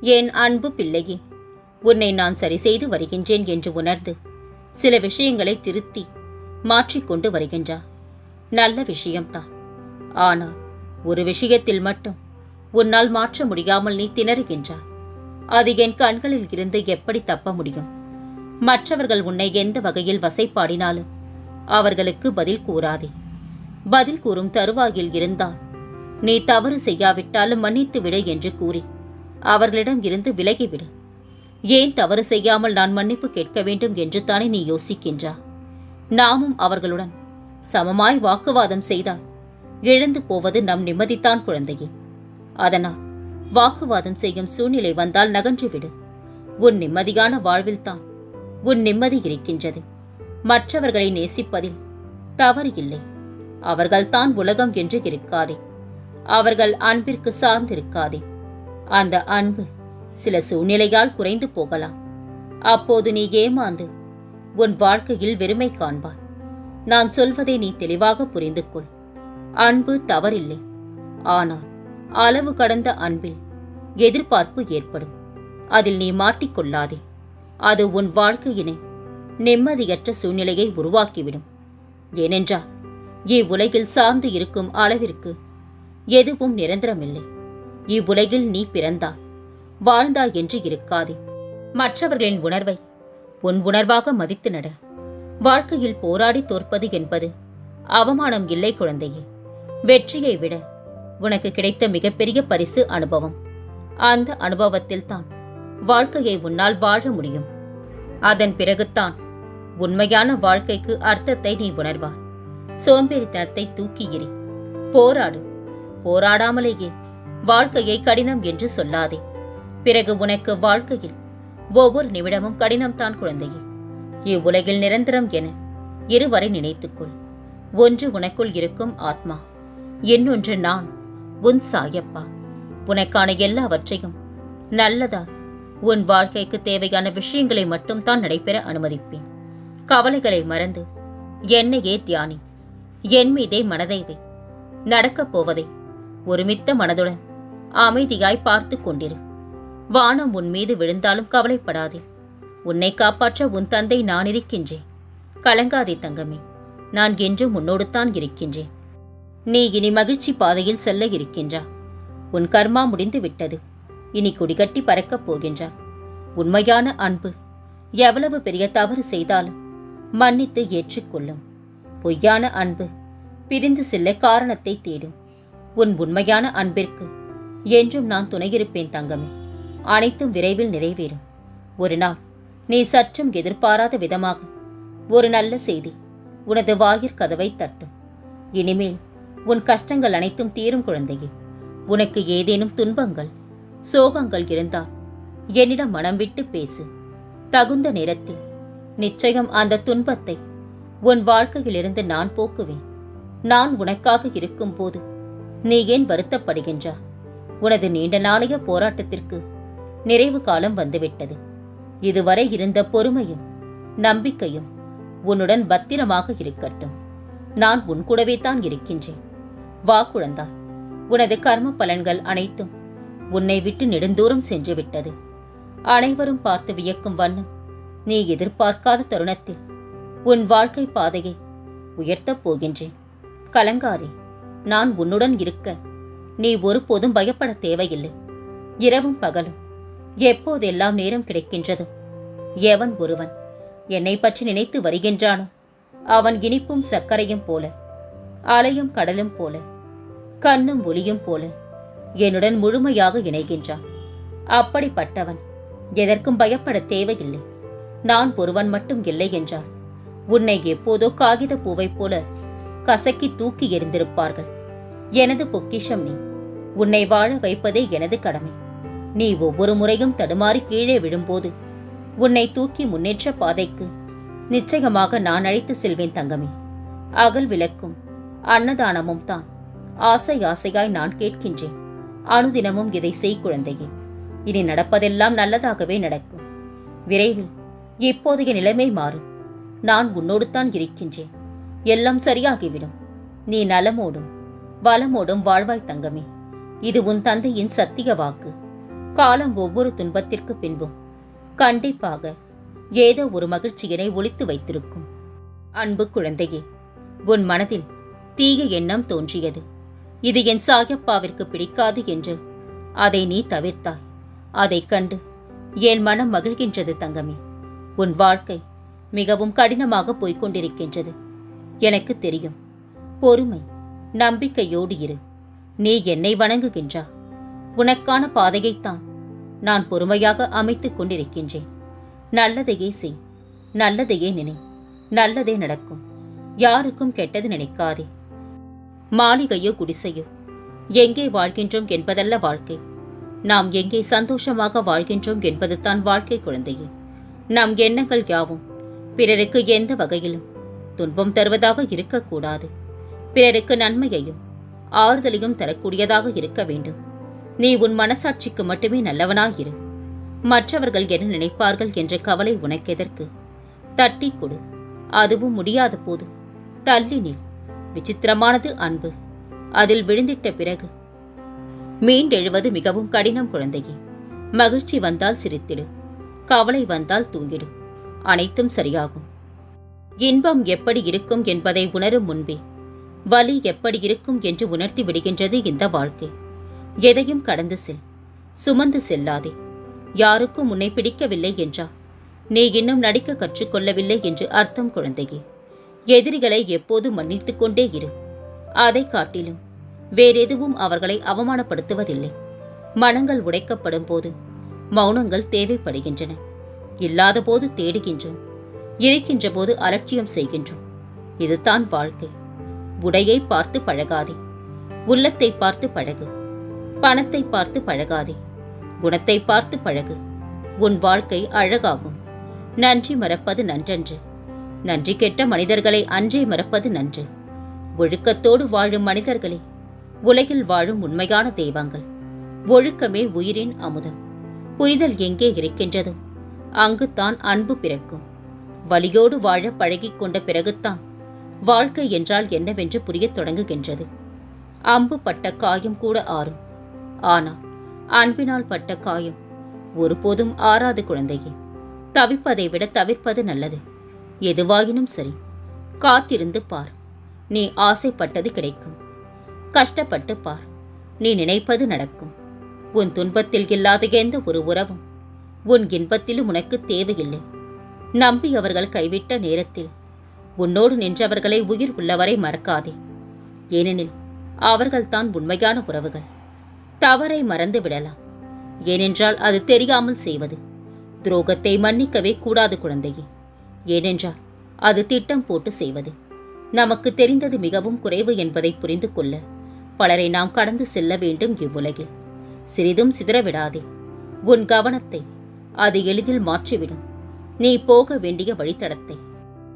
என் அன்பு பிள்ளையே உன்னை நான் சரி செய்து வருகின்றேன் என்று உணர்ந்து சில விஷயங்களை திருத்தி மாற்றிக்கொண்டு வருகின்றா. நல்ல விஷயம்தான். ஆனால் ஒரு விஷயத்தில் மட்டும் உன்னால் மாற்ற முடியாமல் நீ திணறுகின்றாய் அது என் கண்களில் இருந்து எப்படி தப்ப முடியும்? மற்றவர்கள் உன்னை எந்த வகையில் வசைப்பாடினாலும் அவர்களுக்கு பதில் கூறாதே. பதில் கூறும் தருவாயில் இருந்தால் நீ தவறு செய்யாவிட்டாலும் மன்னித்து விடு என்று கூறி அவர்களிடம் இருந்து விலகிவிடு. ஏன் தவறு செய்யாமல் நான் மன்னிப்பு கேட்க வேண்டும் என்று தானே நீ யோசிக்கின்றா நாமும் அவர்களுடன் சமமாய் வாக்குவாதம் செய்தால் இழந்து போவது நம் நிம்மதித்தான் குழந்தையே. அதனால் வாக்குவாதம் செய்யும் சூழ்நிலை வந்தால் நகன்றுவிடு. உன் நிம்மதியான வாழ்வில்தான் உன் நிம்மதி இருக்கின்றது. மற்றவர்களை நேசிப்பதில் தவறு இல்லை. அவர்கள்தான் உலகம் என்று இருக்காதே. அவர்கள் அன்பிற்கு சார்ந்திருக்காதே. அந்த அன்பு சில சூழ்நிலையால் குறைந்து போகலாம். அப்போது நீ ஏமாந்து உன் வாழ்க்கையில் வெறுமை காண்பாய். நான் சொல்வதை நீ தெளிவாக புரிந்து கொள். அன்பு தவறில்லை. ஆனால் அளவு கடந்த அன்பில் எதிர்பார்ப்பு ஏற்படும். அதில் நீ மாட்டிக்கொள்ளாதே அது உன் வாழ்க்கையினை நிம்மதியற்ற சூழ்நிலையை உருவாக்கிவிடும். ஏனென்றால் இவ்வுலகில் சார்ந்து இருக்கும் அளவிற்கு எதுவும் நிரந்தரமில்லை. இவ்வுலகில் நீ பிறந்தாய் வாழ்ந்தாய் என்று இருக்காதே. மற்றவர்களின் உணர்வை உன் உணர்வாக மதித்து நட. வாழ்க்கையில் போராடி தோற்பது என்பது அவமானம் இல்லை குழந்தையே. வெற்றியை விட உனக்கு கிடைத்த மிகப்பெரிய பரிசு அனுபவம். அந்த அனுபவத்தில் தான் வாழ்க்கையை உன்னால் வாழ முடியும். அதன் பிறகுதான் உண்மையான வாழ்க்கைக்கு அர்த்தத்தை நீ உணர்வாய். சோம்பேறித்தனத்தை தூக்கி எறி. போராடு. போராடாமலேயே வாழ்க்கையை கடினம் என்று சொல்லாதே. பிறகு உனக்கு வாழ்க்கையில் ஒவ்வொரு நிமிடமும் கடினம்தான் குழந்தையே. இவ்வுலகில் நிரந்தரம் என இருவரை நினைத்துக்கொள். ஒன்று உனக்குள் இருக்கும் ஆத்மா இன்னொன்று நான் உன் சாயப்பா. உனக்கான எல்லாவற்றையும் நல்லதா உன் வாழ்க்கைக்கு தேவையான விஷயங்களை மட்டும் தான் நடைபெற அனுமதிப்பேன். கவலைகளை மறந்து என்னையே தியானி என் மீதே மனதை வை. நடக்கப் போவதை ஒருமித்த மனதுடன் அமைதியாய் பார்த்து கொண்டிரு. வானம் உன் மீது விழுந்தாலும் கவலைப்படாதே. உன்னை காப்பாற்ற உன் தந்தை நான் இருக்கின்றேன். கலங்காதே தங்கமே. நான் என்றும் உன்னோடுத்தான் இருக்கின்றேன். நீ இனி மகிழ்ச்சி பாதையில் செல்ல இருக்கின்றா. உன் கர்மா முடிந்து விட்டது இனி குடிகட்டி பறக்கப் போகின்றா. உண்மையான அன்பு. எவ்வளவு பெரிய தவறு செய்தாலும் மன்னித்து ஏற்றுக்கொள்ளும். பொய்யான அன்பு பிரிந்து செல்ல காரணத்தை தேடும். உன் உண்மையான அன்பிற்கு என்றும் நான் துணையிருப்பேன் தங்கமே. அனைத்தும் விரைவில் நிறைவேறும். ஒரு நாள் நீ சற்றும் எதிர்பாராத விதமாக ஒரு நல்ல செய்தி உனது வாயிற் கதவை தட்டும். இனிமேல் உன் கஷ்டங்கள் அனைத்தும் தீரும் குழந்தையே. உனக்கு ஏதேனும் துன்பங்கள் சோகங்கள் இருந்தால் என்னிடம் மனம் விட்டு பேசு. தகுந்த நேரத்தில் நிச்சயம் அந்த துன்பத்தை உன் வாழ்க்கையிலிருந்து நான் போக்குவேன். நான் உனக்காக இருக்கும்போது நீ ஏன் வருத்தப்படுகின்றா உனது நீண்ட நாளைய போராட்டத்திற்கு நிறைவு காலம் வந்துவிட்டது. இதுவரை இருந்த பொறுமையும் நம்பிக்கையும் உன்னுடன் பத்திரமாக இருக்கட்டும். நான் உன் கூடவே தான் இருக்கின்றேன். வா குழந்தா உனது கர்ம பலன்கள் அனைத்தும் உன்னை விட்டு நெடுந்தூரம் சென்று விட்டது. அனைவரும் பார்த்து வியக்கும் வண்ணம் நீ எதிர்பார்க்காத தருணத்தில் உன் வாழ்க்கை பாதையை உயர்த்தப் போகின்றேன். கலங்காதே நான் உன்னுடன் இருக்க நீ ஒருபோதும் பயப்பட தேவையில்லை. இரவும் பகலும். எப்போதெல்லாம் நேரம் கிடைக்கின்றதோ? எவன் ஒருவன்? என்னை பற்றி நினைத்து வருகின்றானோ? அவன் இனிப்பும் சர்க்கரையும் போல. அலையும் கடலும் போல. கண்ணும் ஒளியும் போல. என்னுடன் முழுமையாக இணைகின்றான். அப்படிப்பட்டவன் எதற்கும் பயப்பட தேவையில்லை. நான் ஒருவன் மட்டும் இல்லை என்றான். உன்னை எப்போதோ காகித பூவைப் போல கசக்கி தூக்கி எறிந்திருப்பார்கள். எனது பொக்கிஷம் நீ. உன்னை வாழ வைப்பதே எனது கடமை. நீ ஒவ்வொரு முறையும் தடுமாறி கீழே விழும்போது உன்னை தூக்கி முன்னேற்ற பாதைக்கு நிச்சயமாக நான் அழைத்து செல்வேன் தங்கமே. அகல் விளக்கும் அன்னதானமும் தான். ஆசை ஆசையாய் நான் கேட்கின்றேன். அனுதினமும் இதை செய் குழந்தையே. இனி நடப்பதெல்லாம் நல்லதாகவே நடக்கும். விரைவில் இப்போதைய நிலைமை மாறும். நான் உன்னோடு தான் இருக்கின்றேன். எல்லாம் சரியாகிவிடும். நீ நலமோடும் வளமோடும் வாழ்வாய் தங்கமே. இது உன் தந்தையின் சத்திய வாக்கு. காலம் ஒவ்வொரு துன்பத்திற்கு பின்பும். கண்டிப்பாக ஏதோ ஒரு மகிழ்ச்சியினை ஒழித்து வைத்திருக்கும். அன்பு குழந்தையே உன் மனதில் தீய எண்ணம் தோன்றியது. இது என் சாயப்பாவிற்கு பிடிக்காது என்று அதை நீ தவிர்த்தாய். அதைக் கண்டு என் மனம் மகிழ்கின்றது தங்கமே. உன் வாழ்க்கை மிகவும் கடினமாக போய்க் கொண்டிருக்கின்றது. எனக்கு தெரியும். பொறுமை நம்பிக்கையோடு இரு. நீ என்னை வணங்குகின்றா? உனக்கான பாதையைத்தான் நான் பொறுமையாக அமைத்துக் கொண்டிருக்கின்றேன். நல்லதையே செய் நல்லதையே நினை நல்லதே நடக்கும். யாருக்கும் கெட்டது நினைக்காதே. மாளிகையோ குடிசையோ எங்கே வாழ்கின்றோம் என்பதல்ல வாழ்க்கை. நாம் எங்கே சந்தோஷமாக வாழ்கின்றோம் என்பதுதான் வாழ்க்கை குழந்தையே. நம் எண்ணங்கள் யாவும்? பிறருக்கு எந்த வகையிலும் துன்பம் தருவதாக இருக்கக்கூடாது. பிறருக்கு நன்மையையும் ஆறுதலையும் தரக்கூடியதாக இருக்க வேண்டும். நீ உன் மனசாட்சிக்கு மட்டுமே நல்லவனாயிரு. மற்றவர்கள் என்ன நினைப்பார்கள் என்ற கவலை உனக்கெதற்கு தட்டி கொடு. அதுவும் முடியாத போது. தள்ளி நில். விசித்திரமானது அன்பு. அதில் விழுந்திட்ட பிறகு. மீண்டெழுவது மிகவும் கடினம் குழந்தையே. மகிழ்ச்சி வந்தால் சிரித்திடு. கவலை வந்தால் தூங்கிடு. அனைத்தும் சரியாகும். இன்பம் எப்படி இருக்கும் என்பதை உணரும் முன்பே. வலி எப்படி இருக்கும் என்று உணர்த்தி விடுகின்றது இந்த வாழ்க்கை. எதையும் கடந்து செல் சுமந்து செல்லாதே. யாருக்கும் உன்னை பிடிக்கவில்லை என்றா? நீ இன்னும் நடிக்க கற்றுக்கொள்ளவில்லை என்று அர்த்தம் குழந்தையே. எதிரிகளை எப்போது மன்னித்து கொண்டே இரு. அதை காட்டிலும் வேறெதுவும் அவர்களை அவமானப்படுத்துவதில்லை. மனங்கள் உடைக்கப்படும் போது மௌனங்கள் தேவைப்படுகின்றன. இல்லாத போது தேடுகின்றோம். இருக்கின்ற போது அலட்சியம் செய்கின்றோம். இதுதான் வாழ்க்கை. உடையை பார்த்து பழகாதே. உள்ளத்தை பார்த்து பழகு. பணத்தை பார்த்து பழகாதே. குணத்தை பார்த்து பழகு. உன் வாழ்க்கை அழகாகும். நன்றி மறப்பது நன்றன்று. நன்றி கெட்ட மனிதர்களை அன்றே மறப்பது நன்று. ஒழுக்கத்தோடு வாழும் மனிதர்களே உலகில் வாழும் உண்மையான தெய்வங்கள். ஒழுக்கமே உயிரின் அமுதம். புரிதல் எங்கே இருக்கின்றதோ அங்குத்தான் அன்பு பிறக்கும். வலியோடு வாழ பழகிக் கொண்ட பிறகுத்தான் வாழ்க்கை என்றால் என்னவென்று புரியத் தொடங்குகின்றது. அம்பு பட்ட காயம் கூட ஆறும். ஆனால் அன்பினால் பட்ட காயம் ஒருபோதும் ஆறாது குழந்தையே. தவிப்பதை விட தவிர்ப்பது நல்லது. எதுவாயினும் சரி காத்திருந்து பார். நீ ஆசைப்பட்டது கிடைக்கும். கஷ்டப்பட்டு பார். நீ நினைப்பது நடக்கும். உன் துன்பத்தில் இல்லாத எந்த ஒரு உறவும் உன் இன்பத்திலும் உனக்கு தேவையில்லை. நம்பி அவர்கள் கைவிட்ட நேரத்தில் உன்னோடு நின்றவர்களை உயிர் உள்ளவரை மறக்காதே. ஏனெனில் அவர்கள்தான் உண்மையான உறவுகள். தவறை மறந்து விடலாம். ஏனென்றால் அது தெரியாமல் செய்வது. துரோகத்தை மன்னிக்கவே கூடாது குழந்தையே. ஏனென்றால் அது திட்டம் போட்டு செய்வது. நமக்கு தெரிந்தது மிகவும் குறைவு என்பதை புரிந்து கொள்ள பலரை நாம் கடந்து செல்ல வேண்டும் இவ்வுலகில். சிறிதும் சிதறவிடாதே உன் கவனத்தை அது எளிதில் மாற்றிவிடும். நீ போக வேண்டிய வழித்தடத்தை.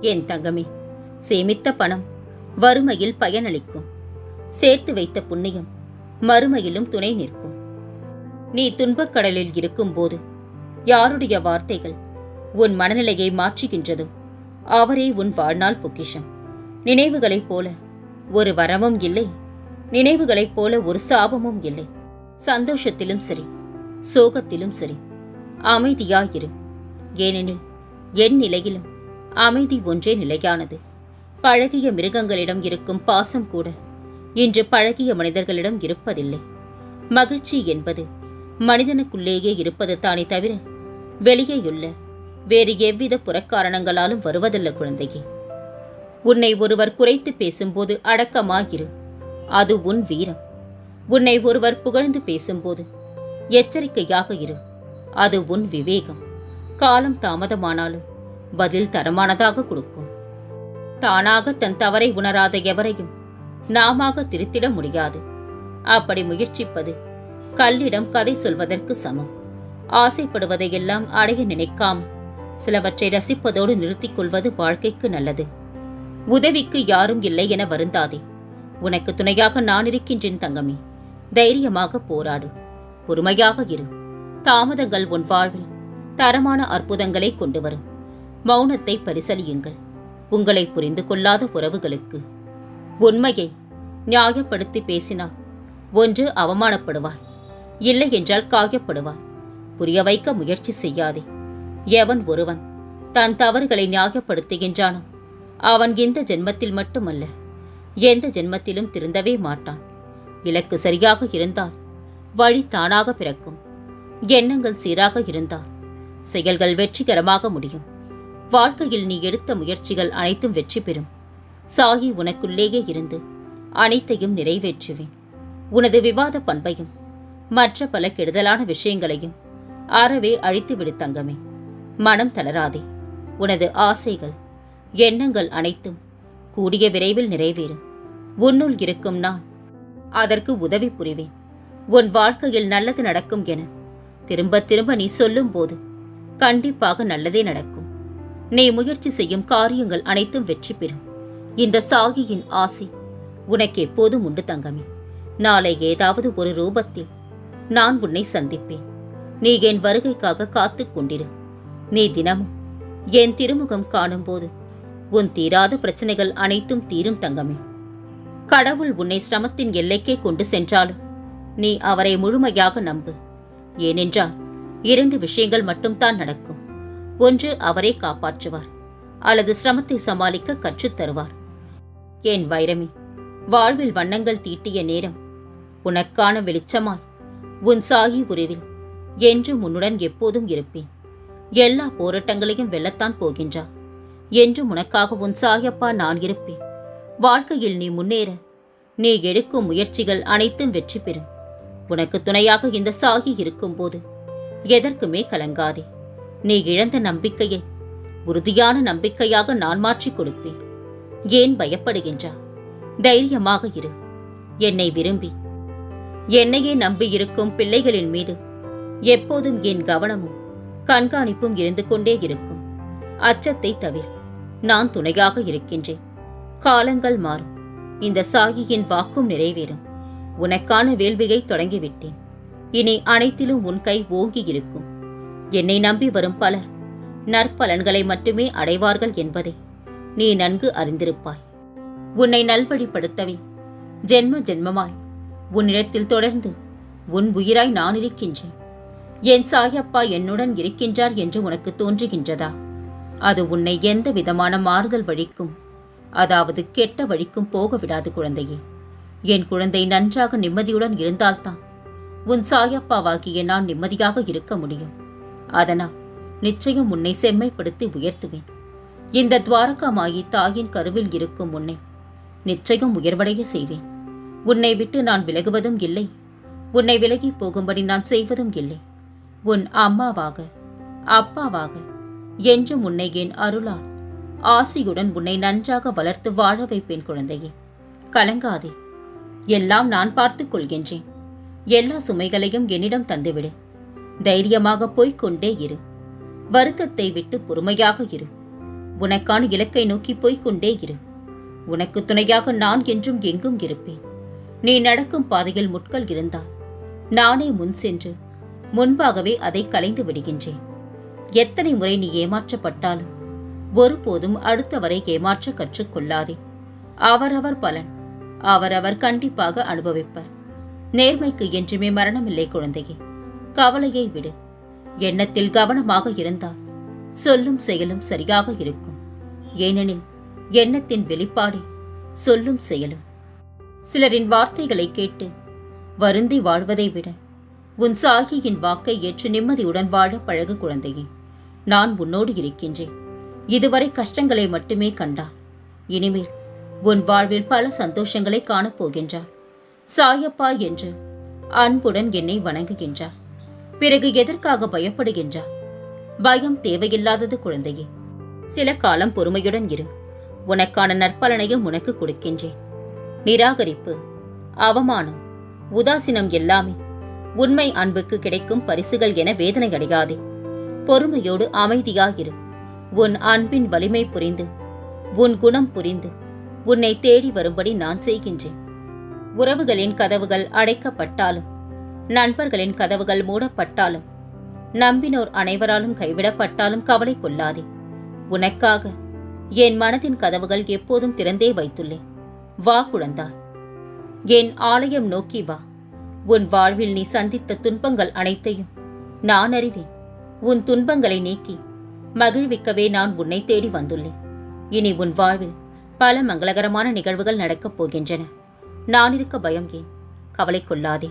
என் தங்கமே சேமித்த பணம் வறுமையில் பயனளிக்கும். சேர்த்து வைத்த புண்ணியம் மறுமையிலும் துணை நிற்கும். நீ துன்பக்கடலில் இருக்கும்போது யாருடைய வார்த்தைகள் உன் மனநிலையை மாற்றுகின்றதோ? அவரே உன் வாழ்நாள் பொக்கிஷம். நினைவுகளைப் போல ஒரு வரமும் இல்லை. நினைவுகளைப் போல ஒரு சாபமும் இல்லை. சந்தோஷத்திலும் சரி சோகத்திலும் சரி அமைதியாயிரு ஏனெனில் என் நிலையிலும் அமைதி ஒன்றே நிலையானது. பழகிய மிருகங்களிடம் இருக்கும் பாசம் கூட இன்று பழகிய மனிதர்களிடம் இருப்பதில்லை. மகிழ்ச்சி என்பது மனிதனுக்குள்ளேயே இருப்பது தானே தவிர வெளியேயுள்ள வேறு எவ்வித புறக்காரணங்களாலும் வருவதல்ல குழந்தையே. உன்னை ஒருவர் குறைத்து பேசும்போது அடக்கமாயிரு. அது உன் வீரம். உன்னை ஒருவர் புகழ்ந்து பேசும்போது எச்சரிக்கையாக இரு. அது உன் விவேகம். காலம் தாமதமானாலும் பதில் தரமானதாக கொடுக்கும். தானாக தன் தவறை உணராத எவரையும் நாமாக திருத்திட முடியாது. அப்படி முயற்சிப்பது கல்லிடம் கதை சொல்வதற்கு சமம். ஆசைப்படுவதையெல்லாம் அடைய நினைக்காம் சிலவற்றை ரசிப்பதோடு நிறுத்திக் கொள்வது வாழ்க்கைக்கு நல்லது. உதவிக்கு யாரும் இல்லை என வருந்தாதே. உனக்கு துணையாக நான் இருக்கின்றேன் தங்கமே. தைரியமாக போராடு. பொறுமையாக இரு. தாமதங்கள் உன் வாழ்வில் தரமான அற்புதங்களை கொண்டு வரும். மௌனத்தை பரிசலியுங்கள். உங்களை புரிந்து கொள்ளாத உறவுகளுக்கு உண்மையை நியாயப்படுத்தி பேசினால் ஒன்று அவமானப்படுவார் இல்லை என்றால் காயப்படுவார் புரிய வைக்க முயற்சி செய்யாதே. எவன் ஒருவன் தன் தவறுகளை நியாயப்படுத்துகின்றானோ அவன் இந்த ஜென்மத்தில் மட்டுமல்ல எந்த ஜென்மத்திலும் திருந்தவே மாட்டான். இலக்கு சரியாக இருந்தால் வழி தானாக பிறக்கும். எண்ணங்கள் சீராக இருந்தால் செயல்கள் வெற்றிகரமாக முடியும். வாழ்க்கையில் நீ எடுத்த முயற்சிகள் அனைத்தும் வெற்றி பெறும். சாகி உனக்குள்ளேயே இருந்து அனைத்தையும் நிறைவேற்றுவேன். உனது விவாத பண்பையும் மற்ற பல கெடுதலான விஷயங்களையும் அறவே அழித்துவிடு தங்கமே. மனம் தளராதே. உனது ஆசைகள் எண்ணங்கள் அனைத்தும் கூடிய விரைவில் நிறைவேறும். உன்னுள் இருக்கும் நான் அதற்கு உதவி புரிவேன். உன் வாழ்க்கையில் நல்லது நடக்கும் என திரும்ப திரும்ப நீ சொல்லும்போது கண்டிப்பாக நல்லதே நடக்கும். நீ முயற்சி செய்யும் காரியங்கள் அனைத்தும் வெற்றி பெறும். இந்த சாகியின் ஆசை உனக்கு எப்போதும் உண்டு தங்கமே. நாளை ஏதாவது ஒரு ரூபத்தில் நான் உன்னை சந்திப்பேன். நீ என் வருகைக்காக காத்து கொண்டிரு. நீ தினமும் என் திருமுகம் காணும்போது உன் தீராத பிரச்சனைகள் அனைத்தும் தீரும் தங்கமே. கடவுள் உன்னை சிரமத்தின் எல்லைக்கே கொண்டு சென்றாலும் நீ அவரை முழுமையாக நம்பு. ஏனென்றால் இரண்டு விஷயங்கள் மட்டும்தான் நடக்கும். ஒன்று அவரே காப்பாற்றுவார் அல்லது சிரமத்தை சமாளிக்க கற்றுத் தருவார். ஏன் வைரமே வாழ்வில் வண்ணங்கள் தீட்டிய நேரம் உனக்கான வெளிச்சமாய் உன் சாகி உருவில் என்று உன்னுடன் எப்போதும் இருப்பேன். எல்லா போராட்டங்களையும் வெல்லத்தான் போகின்றார் என்று உனக்காக உன் சாயப்பா நான் இருப்பேன். வாழ்க்கையில் நீ முன்னேற நீ எடுக்கும் முயற்சிகள் அனைத்தும் வெற்றி பெறும். உனக்கு துணையாக இந்த சாகி இருக்கும்போது எதற்குமே கலங்காதே. நீ இழந்த நம்பிக்கையை உறுதியான நம்பிக்கையாக நான் மாற்றிக் கொடுப்பேன். ஏன் பயப்படுகின்றா? தைரியமாக இரு. என்னை விரும்பி. என்னையே நம்பி இருக்கும் பிள்ளைகளின் மீது எப்போதும் என் கவனமும் கண்காணிப்பும் இருந்து கொண்டே இருக்கும். அச்சத்தை தவிர நான் துணையாக இருக்கின்றேன். காலங்கள் மாறும். இந்த சாகியின் வாக்கும் நிறைவேறும். உனக்கான வேள்வியை தொடங்கிவிட்டேன். இனி அனைத்திலும் உன் கை ஓங்கி இருக்கும். என்னை நம்பி வரும் பலர் நற்பலன்களை மட்டுமே அடைவார்கள் என்பதை நீ நன்கு அறிந்திருப்பாய். உன்னை நல்வழிப்படுத்தவே ஜென்ம ஜென்மமாய் உன்னிடத்தில் தொடர்ந்து உன் உயிராய் நான் இருக்கின்றேன். என் சாயப்பா என்னுடன் இருக்கின்றார் என்று உனக்கு தோன்றுகின்றதா? அது உன்னை எந்த விதமான மாறுதல் வழிக்கும் அதாவது கெட்ட வழிக்கும் போக விடாது குழந்தையே. என் குழந்தை நன்றாக நிம்மதியுடன் இருந்தால்தான் உன் சாயப்பாவாகிய நான் நிம்மதியாக இருக்க முடியும். அதனால் நிச்சயம் உன்னை செம்மைப்படுத்தி உயர்த்துவேன். இந்த துவாரகா மாயி தாயின் கருவில் இருக்கும் உன்னை நிச்சயம் உயர்வடைய செய்வேன். உன்னை விட்டு நான் விலகுவதும் இல்லை. உன்னை விலகி போகும்படி நான் செய்வதும் இல்லை. உன் அம்மாவாக அப்பாவாக என்றும் உன்னை என் அருளால் ஆசியுடன் உன்னை நன்றாக வளர்த்து வாழ வைப்பேன் குழந்தையே. கலங்காதே. எல்லாம் நான் பார்த்துக் கொள்கின்றேன். எல்லா சுமைகளையும் என்னிடம் தந்துவிடு. தைரியமாக போய்க் கொண்டே இரு. வருத்தத்தை விட்டு பொறுமையாக இரு. உனக்கான இலக்கை நோக்கி போய்கொண்டே இரு. உனக்கு துணையாக நான் என்றும் எங்கும் இருப்பேன். நீ நடக்கும் பாதையில் முட்கள் இருந்தால் நானே முன் சென்று முன்பாகவே அதை கலைந்து விடுகின்றேன். எத்தனை முறை நீ ஏமாற்றப்பட்டாலும் ஒருபோதும் அடுத்தவரை ஏமாற்ற கற்றுக்கொள்ளாதே. அவரவர் பலன் அவரவர் கண்டிப்பாக அனுபவிப்பர். நேர்மைக்கு என்றுமே மரணமில்லை குழந்தையே. கவலையை விடு. எண்ணத்தில் கவனமாக இருந்தால் சொல்லும் செயலும் சரியாக இருக்கும். ஏனெனில் எண்ணத்தின் வெளிப்பாடே சொல்லும் செயலும். சிலரின் வார்த்தைகளை கேட்டு வருந்தி வாழ்வதை விட உன் சாகியின் வாக்கை ஏற்று நிம்மதியுடன் வாழ பழகு குழந்தையே நான் உன்னோடு இருக்கின்றேன். இதுவரை கஷ்டங்களை மட்டுமே கண்டா. இனிமேல் உன் வாழ்வில் பல சந்தோஷங்களை காணப்போகின்றார் சாயப்பா என்று அன்புடன் என்னை வணங்குகின்றார். பிறகு எதற்காக பயப்படுகின்றார் பயம் தேவையில்லாதது குழந்தையே. சில காலம் பொறுமையுடன் இரு. உனக்கான நற்பலனையும் உனக்கு கொடுக்கின்றேன். நிராகரிப்பு அவமானம் உதாசீனம் எல்லாமே உண்மை அன்புக்கு கிடைக்கும் பரிசுகள் என வேதனை அடையாதே. பொறுமையோடு அமைதியாயிரு. உன் அன்பின் வலிமை புரிந்து உன் குணம் புரிந்து உன்னை தேடி வரும்படி நான் செய்கின்றேன். உறவுகளின் கதவுகள் அடைக்கப்பட்டாலும் நண்பர்களின் கதவுகள் மூடப்பட்டாலும் நம்பினோர் அனைவராலும் கைவிடப்பட்டாலும் கவலை கொள்ளாதே. உனக்காக என் மனதின் கதவுகள் எப்போதும் திறந்தே வைத்துள்ளேன். வா குழந்தாய். என் ஆலயம் நோக்கி வா. உன் வாழ்வில் நீ சந்தித்த துன்பங்கள் அனைத்தையும் நான் அறிவேன். உன் துன்பங்களை நீக்கி மகிழ்விக்கவே நான் உன்னை தேடி வந்துள்ளேன். இனி உன் வாழ்வில் பல மங்களகரமான நிகழ்வுகள் நடக்கப் போகின்றன. நான் இருக்க பயம் ஏன்? கவலை கொள்ளாதே.